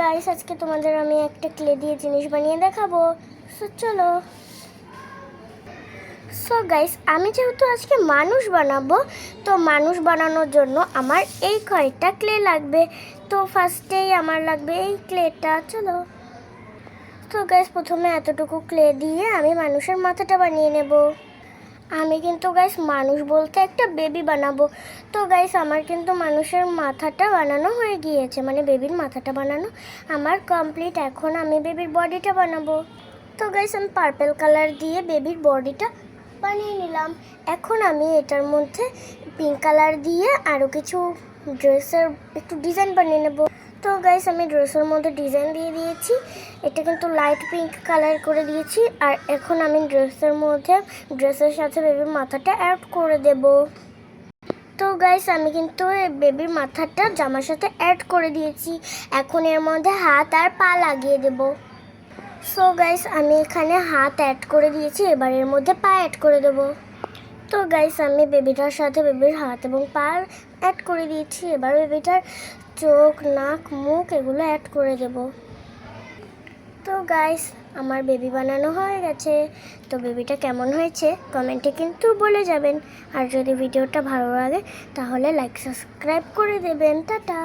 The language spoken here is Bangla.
গাইস আজকে তোমাদের আমি একটা ক্লে দিয়ে জিনিস বানিয়ে দেখাবো। সো চলো। সো গাইস আমি যেহেতু আজকে মানুষ বানাবো, তো মানুষ বানানোর জন্য আমার এই কয়েকটা ক্লে লাগবে। তো ফার্স্টেই আমার লাগবে এই ক্লেটা। চলো। তো গাইস প্রথমে এতটুকু ক্লে দিয়ে আমি মানুষের মাথাটা বানিয়ে নেব। আমি কিন্তু গাইস মানুষ বলতে একটা বেবি বানাবো। তো গাইস আমার কিন্তু মানুষের মাথাটা বানানো হয়ে গিয়েছে মানে বেবির মাথাটা বানানো। আমার কমপ্লিট এখন আমি বেবির বডিটা বানাবো। তো গাইস আমি পার্পল কালার দিয়ে বেবির বডিটা বানিয়ে নিলাম। এখন আমি এটার মধ্যে পিঙ্ক কালার দিয়ে আরও কিছু ড্রেসের একটু ডিজাইন বানিয়ে নেব। তো গাইস আমি ড্রেসের মধ্যে ডিজাইন দিয়ে দিয়েছি। এটা কিন্তু লাইট পিঙ্ক কালার করে দিয়েছি। আর এখন আমি ড্রেসের মধ্যে ড্রেসের সাথে বেবির মাথাটা অ্যাড করে দেব। তো গাইস আমি কিন্তু বেবির মাথাটা জামার সাথে অ্যাড করে দিয়েছি। এখন এর মধ্যে হাত আর পা লাগিয়ে দেবো। সো গাইস আমি এখানে হাত অ্যাড করে দিয়েছি। এবার এর মধ্যে পা অ্যাড করে দেবো। তো গাইস আমি বেবিটার সাথে বেবির হাত এবং পা অ্যাড করে দিয়েছি। এবার বেবিটার চোখ, নাক, মুখ এগুলো অ্যাড করে দেব। তো গাইস আমার বেবি বানানো হয়ে গেছে। তো বেবিটা কেমন হয়েছে? কমেন্টে কিন্তু বলে যাবেন। আর যদি ভিডিওটা ভালো লাগে, তাহলে লাইক সাবস্ক্রাইব করে দেবেন। টাটা!